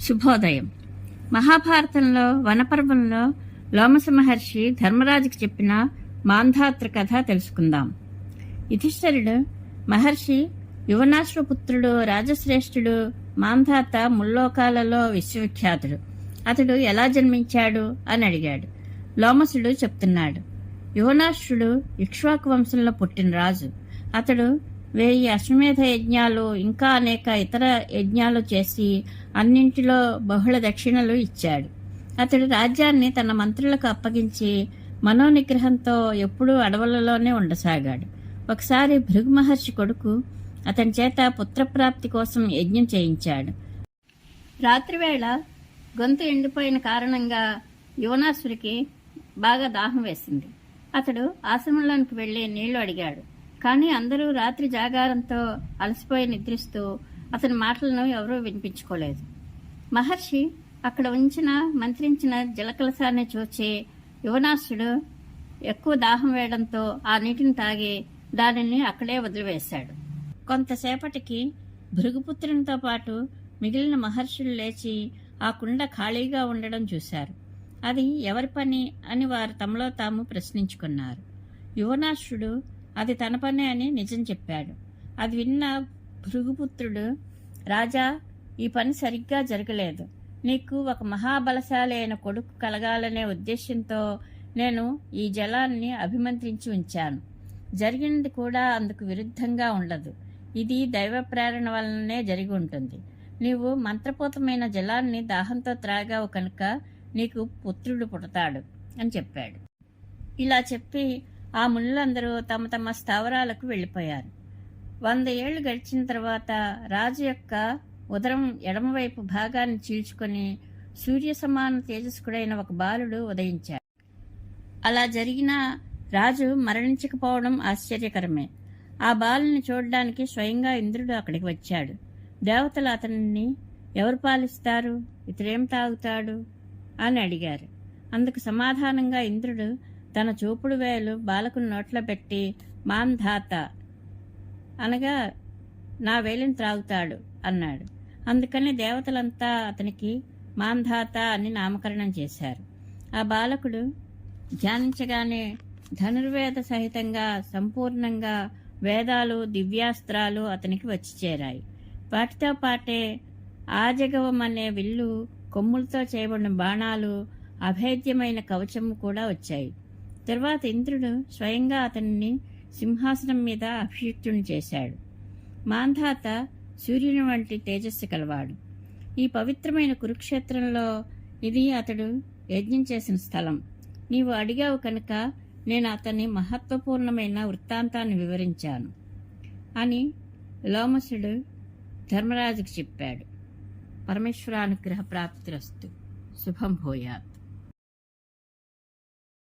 శుభోదయం. మహాభారతంలో వనపర్వంలో లోమస మహర్షి ధర్మరాజుకి చెప్పిన మాంధాత్ర కథ తెలుసుకుందాం. యుధిష్ఠరుడు మహర్షి యువనాశ్వపుత్రుడు రాజశ్రేష్ఠుడు మాంధాత ముల్లోకాలలో విశ్వవిఖ్యాతుడు. అతడు ఎలా జన్మించాడు అని అడిగాడు. లోమసుడు చెప్తున్నాడు. యువనాశ్రుడు ఇక్ష్వాకు వంశంలో పుట్టిన రాజు. అతడు వెయ్యి అశ్వమేధ యజ్ఞాలు ఇంకా అనేక ఇతర యజ్ఞాలు చేసి అన్నింటిలో బహుళ దక్షిణలు ఇచ్చాడు. అతడు రాజ్యాన్ని తన మంత్రులకు అప్పగించి మనోనిగ్రహంతో ఎప్పుడూ అడవులలోనే ఉండసాగాడు. ఒకసారి భృగు మహర్షి కొడుకు అతని చేత పుత్రప్రాప్తి కోసం యజ్ఞం చేయించాడు. రాత్రివేళ గొంతు ఎండిపోయిన కారణంగా యువనాసురికి బాగా దాహం వేసింది. అతడు ఆశ్రమంలోనికి వెళ్ళి నీళ్ళు అడిగాడు. కానీ అందరూ రాత్రి జాగారంతో అలసిపోయి నిద్రిస్తూ అతని మాటలను ఎవరూ వినిపించుకోలేదు. మహర్షి అక్కడ ఉంచిన మంత్రించిన జలకలసాన్ని చూచి యువనాసుడు ఎక్కువ దాహం వేయడంతో ఆ నీటిని తాగి దానిని అక్కడే వదిలివేశాడు. కొంతసేపటికి భృగుపుత్రునితో పాటు మిగిలిన మహర్షులు లేచి ఆ కుండ ఖాళీగా ఉండడం చూశారు. అది ఎవరి పని అని వారు తమలో తాము ప్రశ్నించుకున్నారు. యువనాశ్రుడు అది తన పనే అని నిజం చెప్పాడు. అది విన్న భృగుపుత్రుడు రాజా ఈ పని సరిగ్గా జరగలేదు. నీకు ఒక మహాబలశాలి అయిన కొడుకు కలగాలనే ఉద్దేశంతో నేను ఈ జలాన్ని అభిమంత్రించి ఉంచాను. జరిగినది కూడా అందుకు విరుద్ధంగా ఉండదు. ఇది దైవ ప్రేరణ వలననే జరిగి ఉంటుంది. నీవు మంత్రపూతమైన జలాన్ని దాహంతో త్రాగావు కనుక నీకు పుత్రుడు పుడతాడు అని చెప్పాడు. ఇలా చెప్పి ఆ మునులందరూ తమ తమ స్థావరాలకు వెళ్ళిపోయారు. వంద ఏళ్ళు గడిచిన తర్వాత రాజు యొక్క ఉదరం ఎడమవైపు భాగాన్ని చీల్చుకొని సూర్య సమాన తేజస్కుడైన ఒక బాలుడు ఉదయించాడు. అలా జరిగిన రాజు మరణించకపోవడం ఆశ్చర్యకరమే. ఆ బాలుని చూడడానికి స్వయంగా ఇంద్రుడు అక్కడికి వచ్చాడు. దేవతలు అతనిని ఎవరు పాలిస్తారు? ఇతరేం తాగుతాడు? అని అడిగారు. అందుకు సమాధానంగా ఇంద్రుడు తన చూపుడు వేలు బాలకుని నోట్లో పెట్టి మాంధాత అనగా నా వేలిని త్రాగుతాడు అన్నాడు. అందుకని దేవతలంతా అతనికి మాంధాత అని నామకరణం చేశారు. ఆ బాలకుడు ధ్యానించగానే ధనుర్వేద సహితంగా సంపూర్ణంగా వేదాలు దివ్యాస్త్రాలు అతనికి వచ్చి చేరాయి. వాటితో పాటే ఆజగవం అనే విల్లు కొమ్ములతో చేయబడిన బాణాలు అభేద్యమైన కవచము కూడా వచ్చాయి. తర్వాత ఇంద్రుడు స్వయంగా అతన్ని సింహాసనం మీద అభిషిక్తుని చేశాడు. మాంధాత సూర్యుని వంటి తేజస్సు కలవాడు. ఈ పవిత్రమైన కురుక్షేత్రంలో ఇది అతడు యజ్ఞం చేసిన స్థలం. నీవు అడిగావు కనుక నేను అతని మహత్వపూర్ణమైన వృత్తాంతాన్ని వివరించాను అని లోమసుడు ధర్మరాజుకు చెప్పాడు. పరమేశ్వరానుగ్రహ ప్రాప్తిరస్తు శుభం భూయాత్.